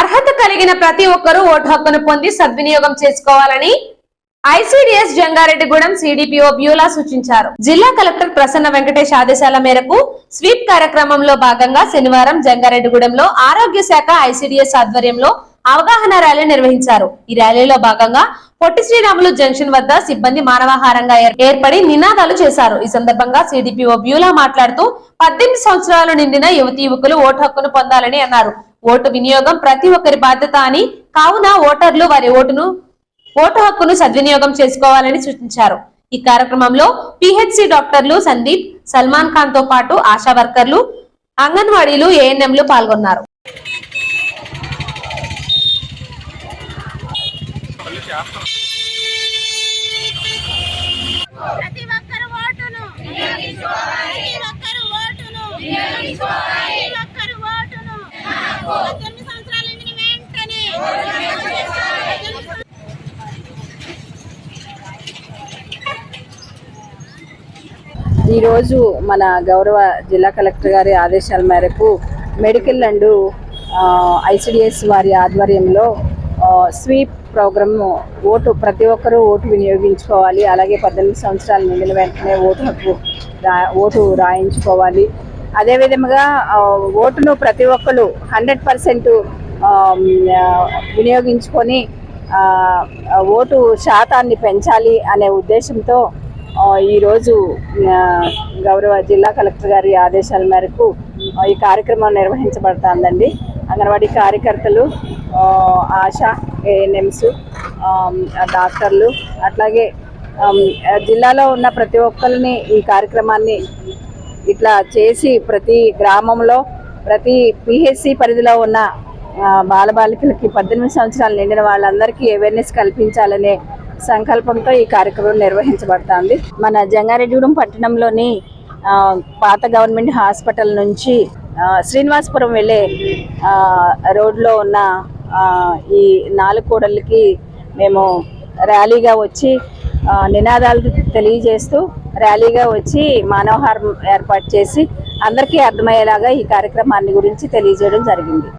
అర్హత కలిగిన ప్రతి ఒక్కరూ ఓటు హక్కును పొంది సద్వినియోగం చేసుకోవాలని ఐసీడీఎస్ జంగారెడ్డిగూడెం సిడిపిఓ బ్యూలా సూచించారు. జిల్లా కలెక్టర్ ప్రసన్న వెంకటేష్ ఆదేశాల మేరకు స్వీప్ కార్యక్రమంలో భాగంగా శనివారం జంగారెడ్డిగూడెంలో ఆరోగ్య శాఖ ఐసీడీఎస్ ఆధ్వర్యంలో అవగాహన ర్యాలీ నిర్వహించారు. ఈ ర్యాలీలో భాగంగా పొట్టి శ్రీరాములు జంక్షన్ వద్ద సిబ్బంది మానవాహారంగా ఏర్పడి నినాదాలు చేశారు. ఈ సందర్భంగా సిడిపిఓ బ్యూలా మాట్లాడుతూ పద్దెనిమిది సంవత్సరాలు నిండిన యువతి యువకులు ఓటు హక్కును పొందాలని అన్నారు. ఓటు వినియోగం ప్రతి ఒక్కరి బాధ్యత అని. కావున ఓటర్లు వారి ఓటును ఓటు హక్కును సద్వినియోగం చేసుకోవాలని సూచించారు. ఈ కార్యక్రమంలో పిహెచ్సి డాక్టర్లు సందీప్ సల్మాన్ ఖాన్తో పాటు ఆశా వర్కర్లు అంగన్వాడీలు ఏఎన్ఎంలు పాల్గొన్నారు. ప్రతి ఒక్కరు ఓటును. ప్రతి ఒక్కరు ఓటును ప్రతి ఒక్కరు ఓటును పద్దెనిమిది సంవత్సరాలు నిండిన వెంటనే ఈరోజు మన గౌరవ జిల్లా కలెక్టర్ గారి ఆదేశాల మేరకు మెడికల్ అండ్ ఐసిడిఎస్ వారి ఆధ్వర్యంలో స్వీప్ ప్రోగ్రామ్ ఓటు ప్రతి ఒక్కరూ ఓటు వినియోగించుకోవాలి. అలాగే పద్దెనిమిది సంవత్సరాలు నిండిన వెంటనే ఓటు హక్కు రా ఓటు రాయించుకోవాలి. అదేవిధంగా ఓటును ప్రతి ఒక్కరు హండ్రెడ్ పర్సెంట్ వినియోగించుకొని ఓటు శాతాన్ని పెంచాలి అనే ఉద్దేశంతో ఈరోజు గౌరవ జిల్లా కలెక్టర్ గారి ఆదేశాల మేరకు ఈ కార్యక్రమం నిర్వహించబడుతుందండి. అంగన్వాడీ కార్యకర్తలు ఆశ ఆశా ఏఎన్ఎంస్ డాక్టర్లు అట్లాగే జిల్లాలో ఉన్న ప్రతి ఒక్కరిని ఈ కార్యక్రమాన్ని ఇట్లా చేసి ప్రతి గ్రామంలో ప్రతి పిహెచ్సి పరిధిలో ఉన్న బాలబాలికలకి పద్దెనిమిది సంవత్సరాలు నిండిన వాళ్ళందరికీ అవేర్నెస్ కల్పించాలనే సంకల్పంతో ఈ కార్యక్రమం నిర్వహించబడుతుంది. మన జంగారెడ్డిగూడెం పట్టణంలోని పాత గవర్నమెంట్ హాస్పిటల్ నుంచి శ్రీనివాసపురం వెళ్ళే రోడ్లో ఉన్న ఈ నాలుగు కూడళ్ళకి మేము ర్యాలీగా వచ్చి నినాదాలు తెలియజేస్తూ ర్యాలీగా వచ్చి మానవహారం ఏర్పాటు చేసి అందరికీ అర్థమయ్యేలాగా ఈ కార్యక్రమాన్ని గురించి తెలియజేయడం జరిగింది.